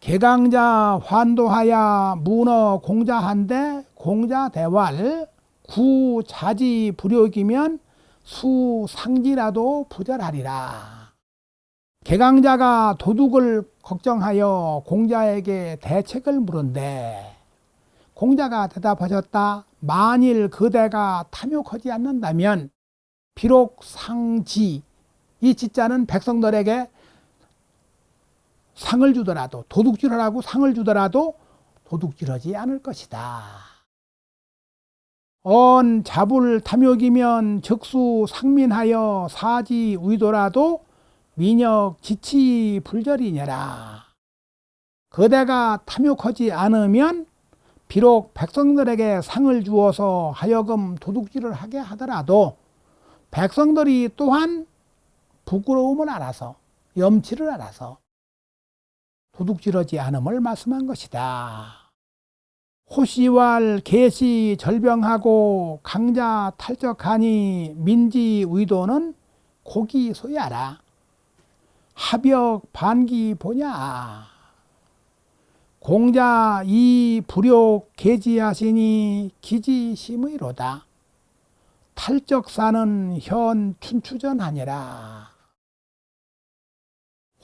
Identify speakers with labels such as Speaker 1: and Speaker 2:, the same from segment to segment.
Speaker 1: 개강자 환도하야 문어 공자한데 공자 대활 구 자지 불욕이면 수 상지라도 부절하리라. 개강자가 도둑을 걱정하여 공자에게 대책을 물은데 공자가 대답하셨다. 만일 그대가 탐욕하지 않는다면 비록 상지 이 지자는 백성들에게 상을 주더라도 도둑질하라고 상을 주더라도 도둑질하지 않을 것이다. 언 잡을 탐욕이면 즉수 상민하여 사지 우이도라도 민혁 지치 불절이냐라. 그대가 탐욕하지 않으면 비록 백성들에게 상을 주어서 하여금 도둑질을 하게 하더라도 백성들이 또한 부끄러움을 알아서 염치를 알아서 도둑질하지 않음을 말씀한 것이다. 호시왈 개시 절병하고 강자 탈적하니 민지 의도는 고기 소야라. 합역 반기 보냐. 공자 이 불욕 개지하시니 기지 심의로다. 탈적사는 현 춘추전하니라.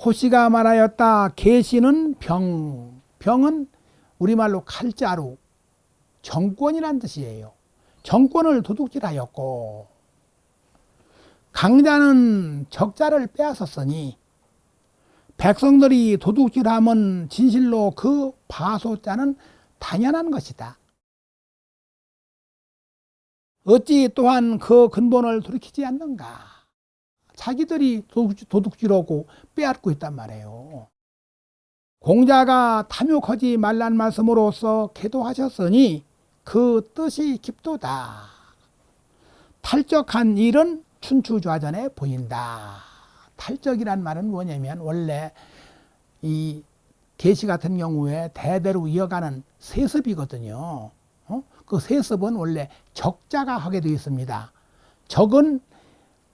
Speaker 1: 호시가 말하였다. 계시는 병. 병은 우리말로 칼자루. 정권이란 뜻이에요. 정권을 도둑질하였고, 강자는 적자를 빼앗았으니, 백성들이 도둑질하면 진실로 그 바소자는 당연한 것이다. 어찌 또한 그 근본을 돌이키지 않는가? 자기들이 도둑질하고 빼앗고 있단 말이에요. 공자가 탐욕하지 말란 말씀으로써 계도하셨으니 그 뜻이 깊도다. 탈적한 일은 춘추좌전에 보인다. 탈적이란 말은 뭐냐면 원래 이 계시 같은 경우에 대대로 이어가는 세습이거든요. 어? 그 세습은 원래 적자가 하게 되어 있습니다. 적은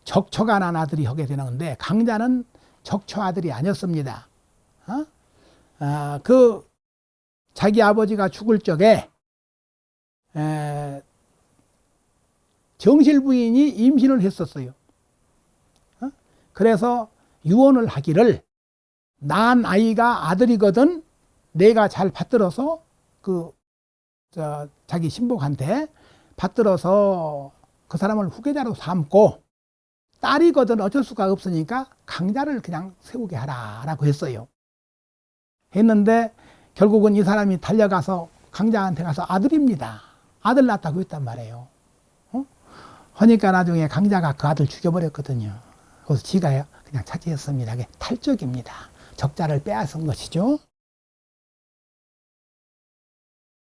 Speaker 1: 적처가 난 아들이 하게 되는 건데 강자는 적처 아들이 아니었습니다. 어? 아, 그 자기 아버지가 죽을 적에 에, 정실 부인이 임신을 했었어요. 어? 그래서 유언을 하기를 난 아이가 아들이거든 내가 잘 받들어서 그 저, 자기 신복한테 받들어서 그 사람을 후계자로 삼고 딸이거든 어쩔 수가 없으니까 강자를 그냥 세우게 하라라고 했어요. 했는데 결국은 이 사람이 달려가서 강자한테 가서 아들입니다. 아들 낳았다고 했단 말이에요. 어? 하니까 나중에 강자가 그 아들 죽여버렸거든요. 그래서 지가 그냥 차지했습니다. 탈적입니다. 적자를 빼앗은 것이죠.